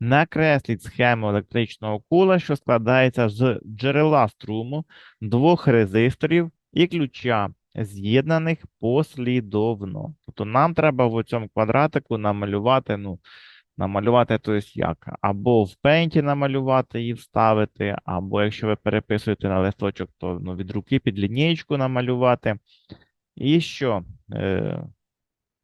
Накресліть схему електричного кола, що складається з джерела струму, двох резисторів і ключа, з'єднаних послідовно. Тобто нам треба в цьому квадратику намалювати, ну, намалювати, то есть як? Або в пейнті намалювати і вставити, або якщо ви переписуєте на листочок, то ну, від руки під лінієчку намалювати. І що? Е,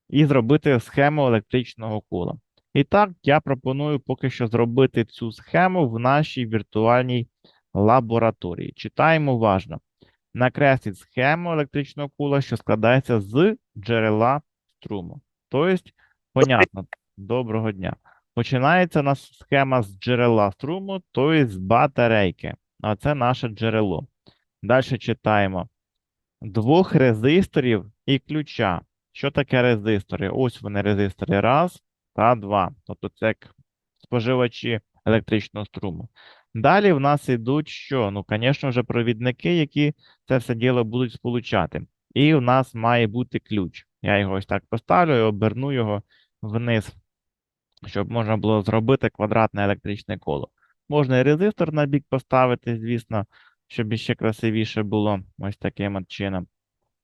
і зробити схему електричного кола. І так, я пропоную поки що зробити цю схему в нашій віртуальній лабораторії. Читаємо уважно. Накресліть схему електричного кола, що складається з джерела струму. Тобто, понятно, доброго дня. Починається нас схема з джерела струму, тобто з батарейки. А це наше джерело. Далі читаємо. Двох резисторів і ключа. Що таке резистори? Ось вони резистори. Раз та два. Тобто це як споживачі електричного струму. Далі в нас йдуть що? Ну, звісно вже провідники, які це все діло будуть сполучати. І в нас має бути ключ. Я його ось так поставлю і оберну його вниз, щоб можна було зробити квадратне електричне коло. Можна і резистор на бік поставити, звісно, щоб іще красивіше було ось таким чином.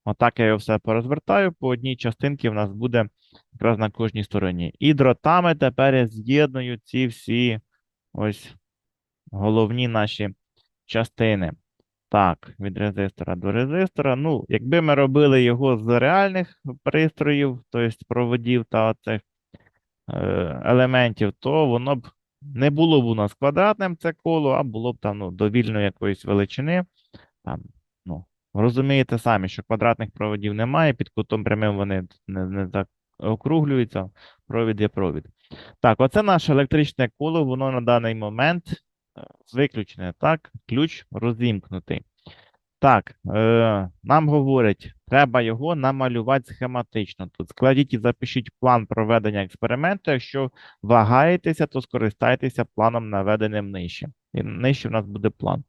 Отак я його все порозвертаю. По одній частинці в нас буде якраз на кожній стороні. І дротами тепер я з'єдную ці всі ось головні наші частини. Так, від резистора до резистора. Ну, якби ми робили його з реальних пристроїв, тобто проводів та оцих е, елементів, то воно б не було б у нас квадратним це коло, а було б там ну, довільної якоїсь величини. Там, розумієте самі, що квадратних проводів немає, під кутом прямим вони не, не округлюються, провід є провід. Так, оце наше електричне коло, воно на даний момент е, виключене. Так, ключ розімкнутий. Так, е, нам говорять, треба його намалювати схематично. Тут складіть і запишіть план проведення експерименту. Якщо вагаєтеся, то скористайтеся планом, наведеним нижче. І нижче в нас буде план.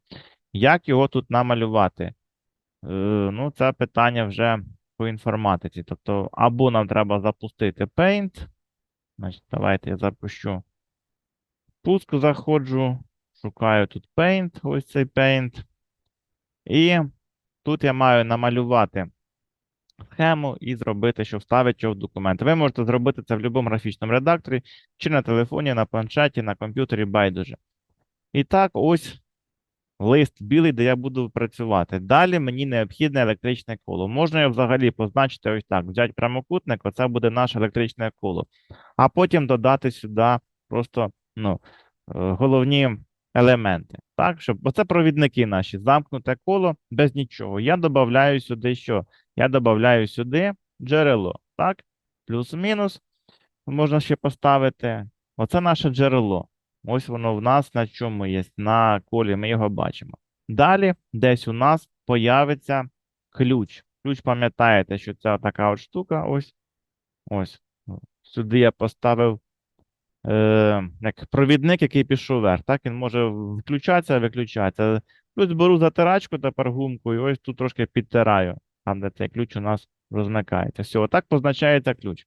Як його тут намалювати? Е, ну, це питання вже по інформатиці. Тобто, або нам треба запустити Paint. Значить, давайте я запущу. Пуск заходжу, шукаю тут Paint, ось цей Paint. І тут я маю намалювати схему і зробити, що вставити його в документ. Ви можете зробити це в будь-якому графічному редакторі, чи на телефоні, на планшеті, на комп'ютері, байдуже. І так, ось лист білий, де я буду працювати. Далі мені необхідне електричне коло. Можна його взагалі позначити ось так: взяти прямокутник, оце буде наше електричне коло. А потім додати сюди просто ну, е, головні елементи. Так, щоб бо це провідники наші, замкнуте коло без нічого. Я додаю сюди що? Я додаю сюди джерело. Так? Плюс-мінус. Можна ще поставити. Оце наше джерело. Ось воно в нас на чому є? На колі, ми його бачимо. Далі десь у нас появиться ключ. Ключ, пам'ятаєте, що це така от штука. Ось. Ось. Сюди я поставив е, як провідник, який пішов вверх. Так, він може включатися, виключатися. Плюс беру затирачку тепер гумку, і ось тут трошки підтираю, там, де цей ключ у нас розмикається. Все, отак позначається ключ.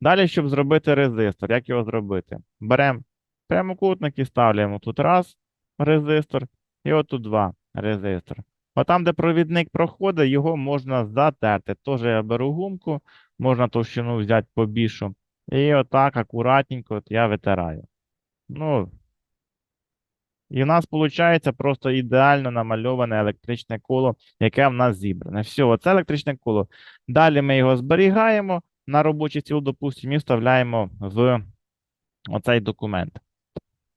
Далі, щоб зробити резистор, як його зробити? Беремо прямокутник і ставляємо тут раз резистор, і отут два резистор. А там, де провідник проходить, його можна затерти. Теж я беру гумку, можна товщину взяти побільшу. І отак акуратненько от я витираю. Ну, і в нас виходить просто ідеально намальоване електричне коло, яке в нас зібране. Все, оце електричне коло. Далі ми його зберігаємо на робочий стіл, допустимо, і вставляємо в оцей документ.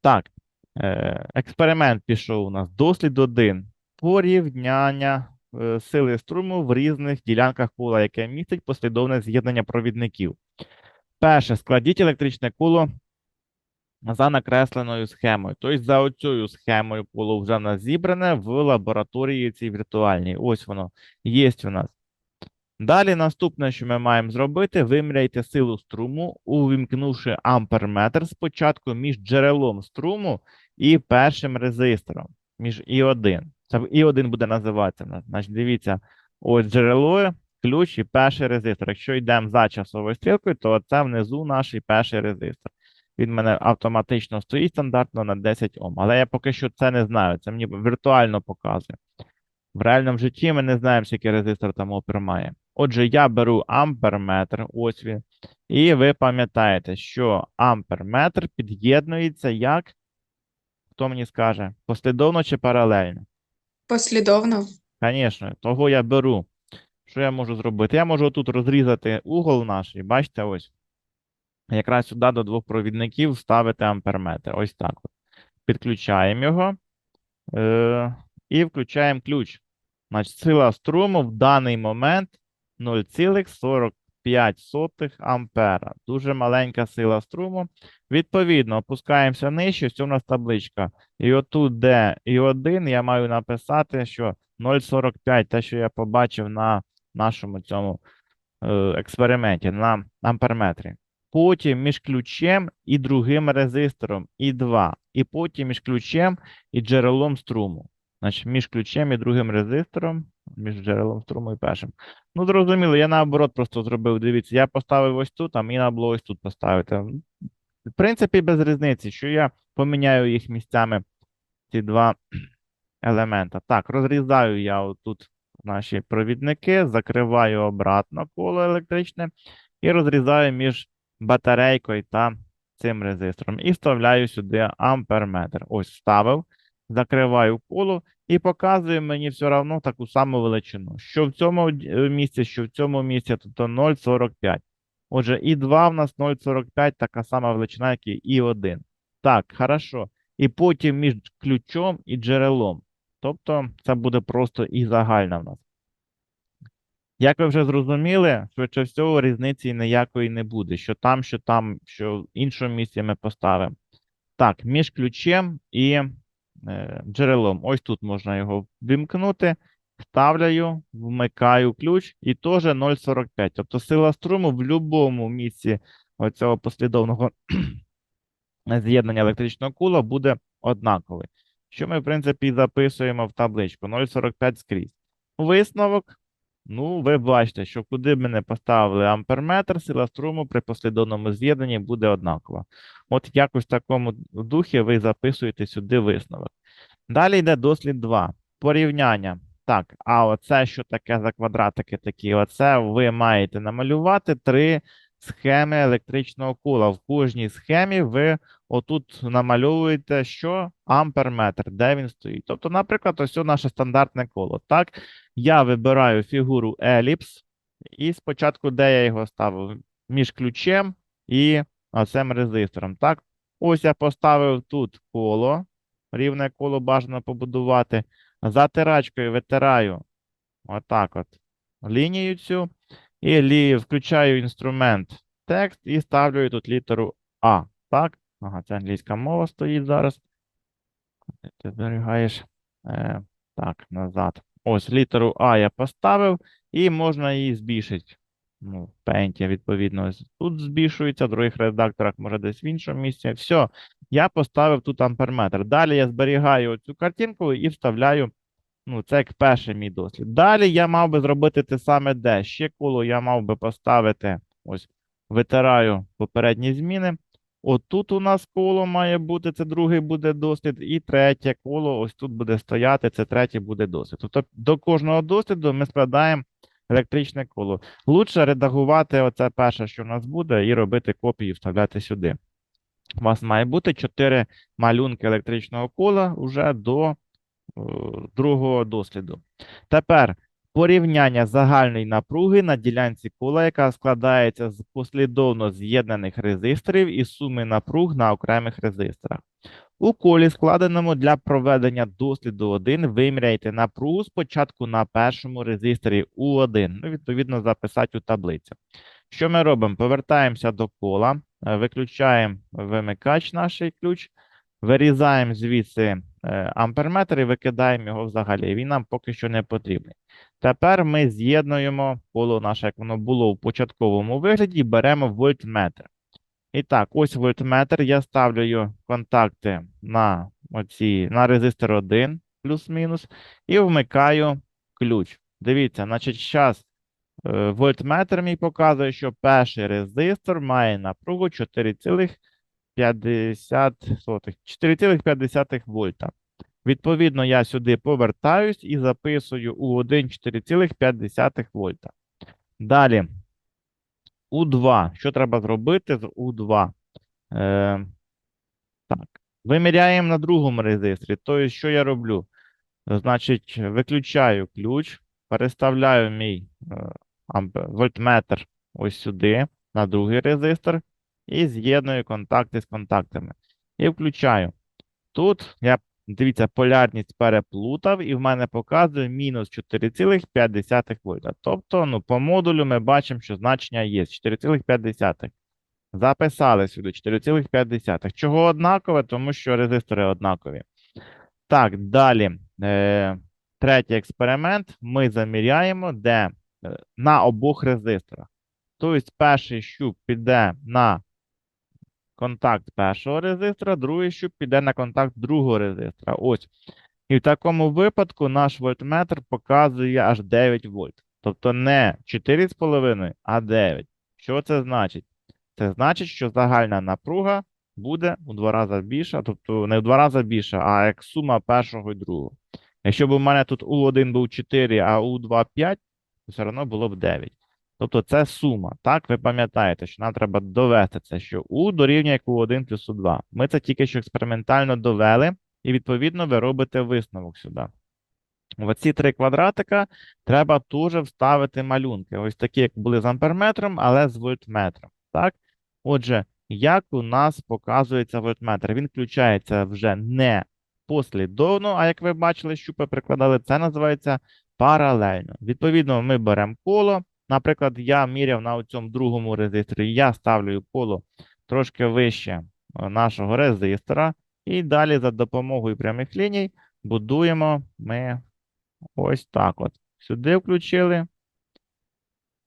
Так, е, експеримент пішов у нас. Дослід 1. Порівняння е, сили струму в різних ділянках кола, яке містить послідовне з'єднання провідників. Перше, складіть електричне коло за накресленою схемою. Тобто, за оцею схемою коло вже в нас зібране в лабораторії цій віртуальній. Ось воно є у нас. Далі наступне, що ми маємо зробити, виміряйте силу струму, увімкнувши амперметр спочатку між джерелом струму і першим резистором, між І1. Це І1 буде називатися. Значить, дивіться, ось джерело, ключ і перший резистор. Якщо йдемо за часовою стрілкою, то це внизу наш перший резистор. Він в мене автоматично стоїть стандартно на 10 Ом. Але я поки що це не знаю. Це мені віртуально показує. В реальному житті ми не знаємо, скільки резистор там опір має. Отже, я беру амперметр, ось він. І ви пам'ятаєте, що амперметр під'єднується як, хто мені скаже, послідовно чи паралельно? Послідовно. Звісно, того я беру. Що я можу зробити? Я можу тут розрізати угол наш, і бачите, ось. Якраз сюди до двох провідників вставити амперметр. Ось так. Підключаємо його е, і включаємо ключ. Значить, сила струму в даний момент 0,45 ампера. Дуже маленька сила струму. Відповідно, опускаємося нижче, ось у нас табличка. І отут, де і 1, я маю написати, що 0,45, те, що я побачив на нашому цьому е, експерименті, на амперметрі. Потім між ключем і другим резистором, і 2. І потім між ключем і джерелом струму. Значить, між ключем і другим резистором, між джерелом струму і першим. Ну, зрозуміло, я наоборот просто зробив. Дивіться, я поставив ось тут, а треба було ось тут поставити. В принципі, без різниці, що я поміняю їх місцями, ці два елемента. Так, розрізаю я отут наші провідники, закриваю обратно коло електричне і розрізаю між батарейкою та цим резистором. І вставляю сюди амперметр. Ось вставив, закриваю коло і показує мені все одно таку саму величину. Що в цьому е, місці, що в цьому місці, тобто 0,45. Отже, і 2 в нас 0,45, така сама величина, як і 1. Так, хорошо. І потім між ключом і джерелом. Тобто це буде просто і загальна в нас. Як ви вже зрозуміли, швидше всього різниці ніякої не буде. Що там, що там, що в іншому місці ми поставимо. Так, між ключем і джерелом. Ось тут можна його вимкнути. Вставляю, вмикаю ключ і теж 0,45. Тобто сила струму в будь-якому місці оцього послідовного з'єднання електричного кула буде однаковий. Що ми, в принципі, записуємо в табличку 0,45 скрізь. Висновок. Ну, ви бачите, що куди б ми поставили амперметр, сила струму при послідовному з'єднанні буде однакова. От якось в такому духі ви записуєте сюди висновок. Далі йде дослід 2. Порівняння. Так, а оце що таке за квадратики такі? Оце ви маєте намалювати три схеми електричного кола. В кожній схемі ви отут намальовуєте що? Амперметр, де він стоїть. Тобто, наприклад, ось наше стандартне коло. Так, я вибираю фігуру еліпс, і спочатку, де я його ставив? Між ключем і цим резистором. Так, ось я поставив тут коло, рівне коло бажано побудувати. Затирачкою витираю отак от лінію цю. І включаю інструмент текст і ставлю тут літеру А. Так? Ага, це англійська мова стоїть зараз. Ти зберігаєш. Е, так, назад. Ось літеру А я поставив, і можна її збільшити. Ну, в Paint, відповідно, тут збільшується, в других редакторах, може, десь в іншому місці. Все, я поставив тут амперметр. Далі я зберігаю цю картинку і вставляю. Ну, це як перший мій дослід. Далі я мав би зробити те саме де. Ще коло я мав би поставити. Ось, витираю попередні зміни. Отут у нас коло має бути, це другий буде дослід, і третє коло ось тут буде стояти, це третє буде дослід. Тобто до кожного досліду ми складаємо електричне коло. Лучше редагувати оце перше, що в нас буде, і робити копії, вставляти сюди. У вас має бути 4 малюнки електричного кола вже до другого досліду. Тепер порівняння загальної напруги на ділянці кола, яка складається з послідовно з'єднаних резисторів і суми напруг на окремих резисторах. У колі, складеному для проведення досліду 1, виміряйте напругу спочатку на першому резисторі У1, ну, відповідно, записати у таблицю. Що ми робимо? Повертаємося до кола, е, виключаємо вимикач наш ключ, вирізаємо звідси амперметр і викидаємо його взагалі. Він нам поки що не потрібний. Тепер ми з'єднуємо коло наше, як воно було в початковому вигляді, беремо вольтметр. І так, ось вольтметр. Я ставлю контакти на оці, на резистор 1 плюс-мінус, і вмикаю ключ. Дивіться, значить, зараз е, вольтметр мій показує, що перший резистор має напругу 4,50 4,5 вольта. Відповідно, я сюди повертаюсь і записую U1 4,5 вольта. Далі. У2. Що треба зробити з У2? Е, так. Виміряємо на другому резисторі. Тобто, що я роблю? Значить, виключаю ключ, переставляю мій е, вольтметр ось сюди, на другий резистор, і з'єдную контакти з контактами. І включаю. Тут я, дивіться, полярність переплутав, і в мене показує мінус 4,5 вольта. Тобто, ну, по модулю ми бачимо, що значення є 4,5. Записали сюди 4,5. Чого однакове? Тому що резистори однакові. Так, далі. Е, третій експеримент. Ми заміряємо, де е, на обох резисторах. Тобто, перший щуп піде на контакт першого резистора, другий щуп піде на контакт другого резистора. Ось. І в такому випадку наш вольтметр показує аж 9 вольт. Тобто не 4,5, а 9. Що це значить? Це значить, що загальна напруга буде у два рази більша, тобто не в два рази більша, а як сума першого і другого. Якщо б у мене тут U1 був 4, а U2 5, то все одно було б 9. Тобто це сума. Так, ви пам'ятаєте, що нам треба довести це, що U дорівнює Q1 плюс U2. Ми це тільки що експериментально довели, і відповідно ви робите висновок сюди. В оці три квадратика треба теж вставити малюнки. Ось такі, як були з амперметром, але з вольтметром. Так? Отже, як у нас показується вольтметр? Він включається вже не послідовно, а як ви бачили, щупи прикладали, це називається паралельно. Відповідно, ми беремо коло. Наприклад, я міряв на цьому другому резисторі, я ставлю коло трошки вище е, нашого резистора, і далі за допомогою прямих ліній будуємо ми ось так от. Сюди включили.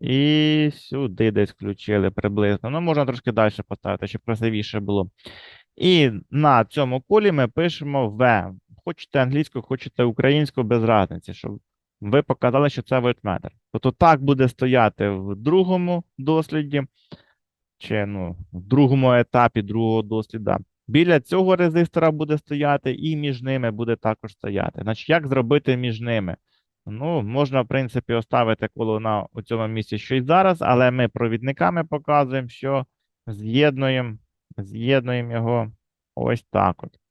І сюди десь включили приблизно. Ну, можна трошки далі поставити, щоб красивіше було. І на цьому колі ми пишемо В. Хочете англійську, хочете українську, без разниці, щоб ви показали, що це вольтметр. Тобто так буде стояти в другому досліді, чи ну, в другому етапі другого досліду. Біля цього резистора буде стояти, і між ними буде також стояти. Значить, як зробити між ними? Ну, можна, в принципі, оставити коло на у цьому місці, що й зараз, але ми провідниками показуємо, що з'єднуємо з'єднуємо його ось так от.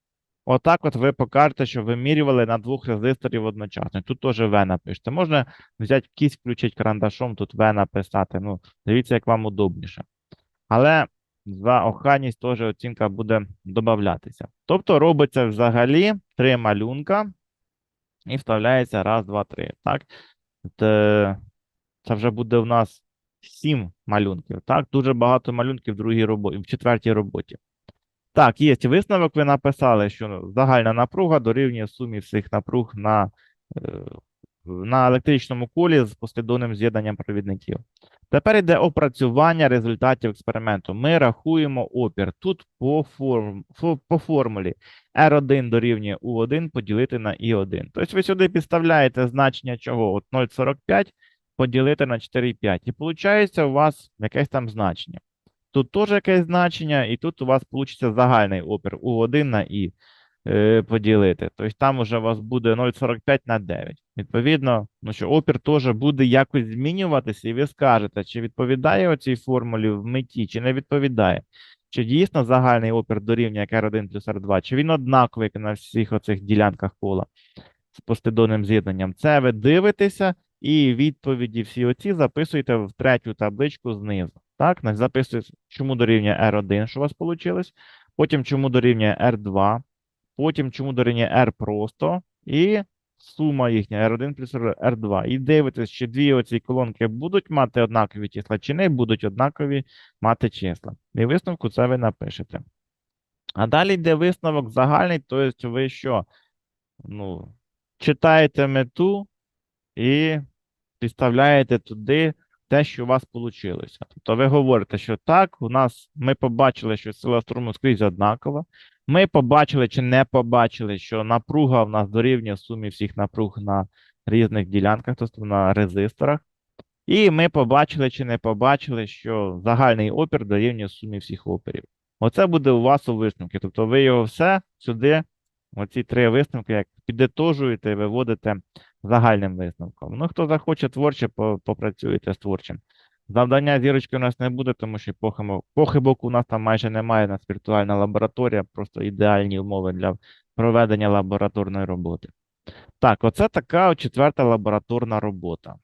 Отак от ви покажете, що вимірювали на двох резисторів одночасно. Тут теж В напишете. Можна взяти кість, включити карандашом, тут В написати. Ну, дивіться, як вам удобніше. Але за охайність теж оцінка буде додатися. Тобто робиться взагалі три малюнка і вставляється раз, два, три. Так? Це, це вже буде у нас сім малюнків. Так, дуже багато малюнків в другій роботі, в четвертій роботі. Так, є висновок. Ви написали, що загальна напруга дорівнює сумі всіх напруг на, е, на електричному колі з послідовним з'єднанням провідників. Тепер йде опрацювання результатів експерименту. Ми рахуємо опір. Тут по, форм, фо- по формулі R1 дорівнює U1 поділити на I1. Тобто ви сюди підставляєте значення чого? От 0,45 поділити на 4,5. І виходить у вас якесь там значення. Тут теж якесь значення, і тут у вас вийде загальний опір U1 на I е, поділити. Тобто там уже у вас буде 0,45 на 9. Відповідно, ну що опір теж буде якось змінюватися, і ви скажете, чи відповідає оцій формулі в меті, чи не відповідає. Чи дійсно загальний опір дорівнює як R1 плюс R2, чи він однаковий на всіх оцих ділянках кола з послідовним з'єднанням. Це ви дивитеся і відповіді всі оці записуєте в третю табличку знизу. Так, записуєте, чому дорівнює R1, що у вас вийшло, потім чому дорівнює R2, потім чому дорівнює R просто, і сума їхня R1 плюс R2. І дивитесь, чи дві оці колонки будуть мати однакові числа, чи не будуть однакові мати числа. І висновку це ви напишете. А далі йде висновок загальний, тобто ви що? Ну, читаєте мету і підставляєте туди те, що у вас вийшло. Тобто ви говорите, що так, у нас ми побачили, що сила струму скрізь однакова. Ми побачили чи не побачили, що напруга в нас дорівнює сумі всіх напруг на різних ділянках, тобто на резисторах. І ми побачили чи не побачили, що загальний опір дорівнює сумі всіх опірів. Оце буде у вас у висновки. Тобто ви його все сюди, оці три висновки, як підітожуєте виводите загальним висновком. Ну, хто захоче творче, по- попрацюєте з творчим. Завдання зірочки у нас не буде, тому що похибок у нас там майже немає. У нас віртуальна лабораторія, просто ідеальні умови для проведення лабораторної роботи. Так, оце така четверта лабораторна робота.